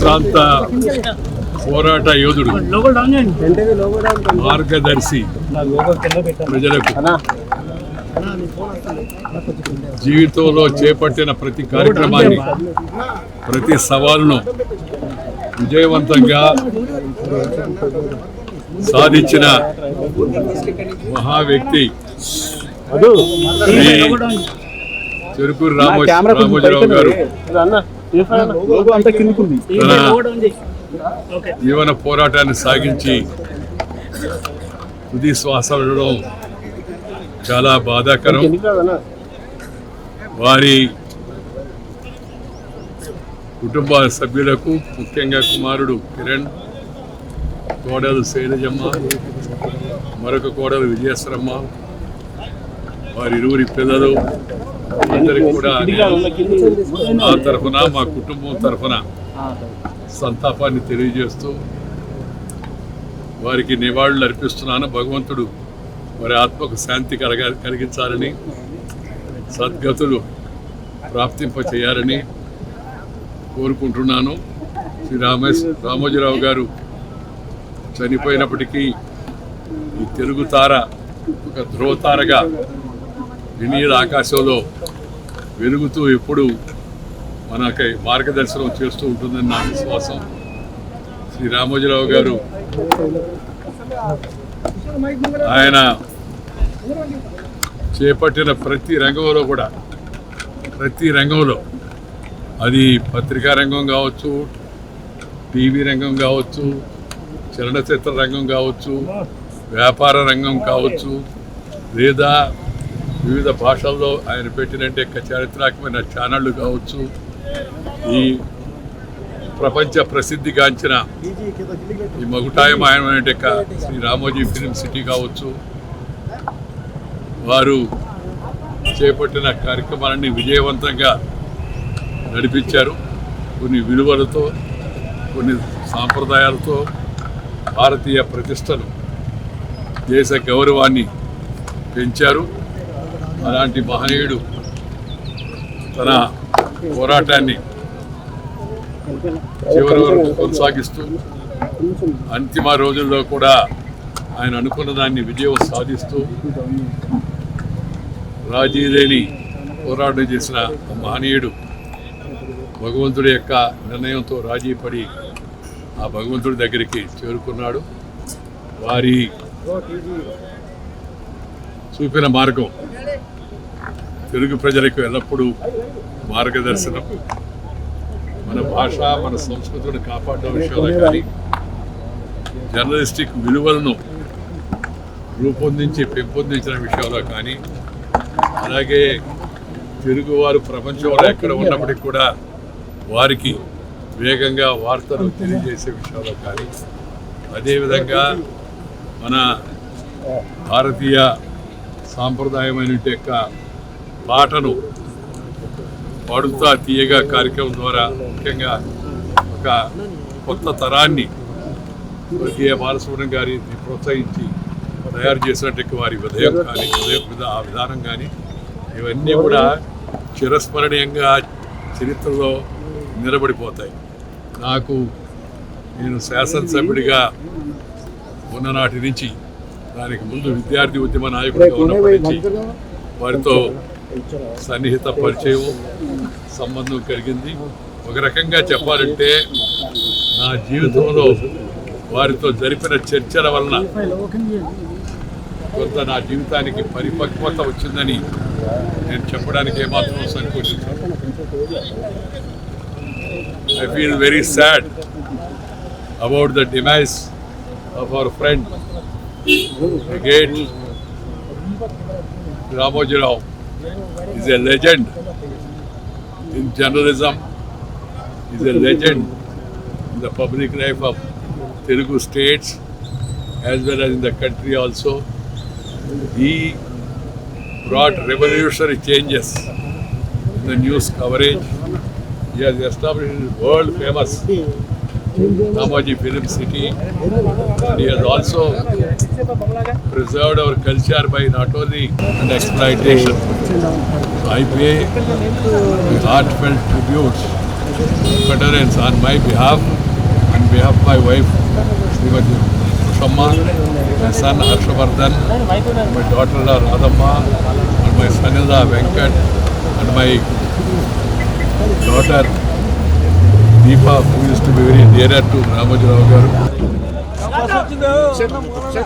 ప్రాంత పోరాట యోధుడు. మార్గదర్శి. ప్రజలకు. జీవితంలో చేపట్టిన ప్రతి కార్యక్రమాన్ని ప్రతి సవాలును విజయవంతంగా సాధించిన మహా వ్యక్తి చెరుకూరు రామో రామోజీరావు గారు. జీవన పోరాటాన్ని సాగించి తుది శ్వాస విడడం చాలా బాధాకరం. వారి కుటుంబ సభ్యులకు ముఖ్యంగా కుమారుడు కిరణ్ కోడలు శైలజమ్మ మరొక కోడలు విజయేశ్వరమ్మ వారిరువురి పిల్లలు అందరికి కూడా ఆ నా తరఫున మా కుటుంబం తరఫున సంతాపాన్ని తెలియజేస్తూ వారికి నివాళులు అర్పిస్తున్నాను. భగవంతుడు వారి ఆత్మకు శాంతి కలగ కలిగించాలని సద్గతులు ప్రాప్తింప చేయాలని కోరుకుంటున్నాను. శ్రీ రామేశ్ రామోజీరావు గారు చనిపోయినప్పటికీ ఈ తెలుగు తార ఒక ధ్రువతారగా వినీల ఆకాశంలో వెలుగుతూ ఎప్పుడు మనకి మార్గదర్శనం చేస్తూ ఉంటుందని నా విశ్వాసం. శ్రీ రామోజీరావు గారు ఆయన చేపట్టిన ప్రతి రంగంలో కూడా ప్రతి రంగంలో అది పత్రికా రంగం కావచ్చు టీవీ రంగం కావచ్చు చలనచిత్ర రంగం కావచ్చు వ్యాపార రంగం కావచ్చు లేదా వివిధ భాషల్లో ఆయన పెట్టినట్టే చారిత్రాత్మకమైన ఛానళ్ళు కావచ్చు ఈ ప్రపంచ ప్రసిద్ధిగాంచిన ఈ మగుటాయమాయమైన శ్రీ రామోజీ ఫిలిం సిటీ కావచ్చు వారు చేపట్టిన కార్యక్రమాలన్నీ విజయవంతంగా నడిపించారు. కొన్ని విలువలతో కొన్ని సాంప్రదాయాలతో భారతీయ ప్రతిష్టను దేశ గౌరవాన్ని పెంచారు. అలాంటి మహనీయుడు తన పోరాటాన్ని చివరి వరకు కొనసాగిస్తూ అంతిమ రోజుల్లో కూడా ఆయన అనుకున్న దాన్ని విజయం సాధిస్తూ రాజీ లేని పోరాటం చేసిన మహనీయుడు భగవంతుడి యొక్క నిర్ణయంతో రాజీ పడి ఆ భగవంతుడి దగ్గరికి చేరుకున్నాడు. వారి చూపిన మార్గం తెలుగు ప్రజలకు ఎల్లప్పుడూ మార్గదర్శనం. మన భాష మన సంస్కృతిని కాపాడడం విషయంలో కానీ జర్నలిస్టిక్ విలువలను రూపొందించి పెంపొందించిన విషయంలో కానీ అలాగే తెలుగువారు ప్రపంచంలో ఎక్కడ ఉన్నప్పటికీ కూడా వారికి వేగంగా వార్తలు తెలియజేసే విషయంలో కానీ అదేవిధంగా మన భారతీయ సాంప్రదాయమైన యొక్క పాటను పాడుతా తీయగా కార్యక్రమం ద్వారా ముఖ్యంగా ఒక కొత్త తరాన్ని ప్రతి బాలసుబ్రహ్మణ్యం గారిని ప్రోత్సహించి తయారు చేసినట్టు వారి ఉదయం కానీ ఉదయం ఆ విధానం కానీ ఇవన్నీ కూడా చిరస్మరణీయంగా చరిత్రలో నిలబడిపోతాయి. నాకు నేను శాసనసభ్యుడిగా ఉన్ననాటి నుంచి దానికి ముందు విద్యార్థి ఉద్యమ నాయకుడిగా ఉన్నప్పటి నుంచి వారితో సన్నిహిత పరిచయం సంబంధం కలిగింది. ఒక రకంగా చెప్పాలంటే నా జీవితంలో వారితో జరిపిన చర్చల వలన కొంత నా జీవితానికి పరిపక్వత వచ్చిందని నేను చెప్పడానికి ఏమాత్రం సంకోచించాను. I feel very sad about the demise of our friend great Ramojirao is a legend in journalism, is a legend in the public life of Telugu states as well as in the country also. He brought revolutionary changes in the news coverage. He has established world famous Namaji Film City. He has also preserved our culture by not only an exploitation. I pay a heartfelt tribute veterans on my behalf, on behalf of my wife, Srimati Kusamma, my son Harshavardhan, my daughter-in-law Radhamma, and my son-in-law Venkat, and my daughter Deepa, who used to be very dearer to Ramajirao garu. Ah, tu dehors. Tu sais.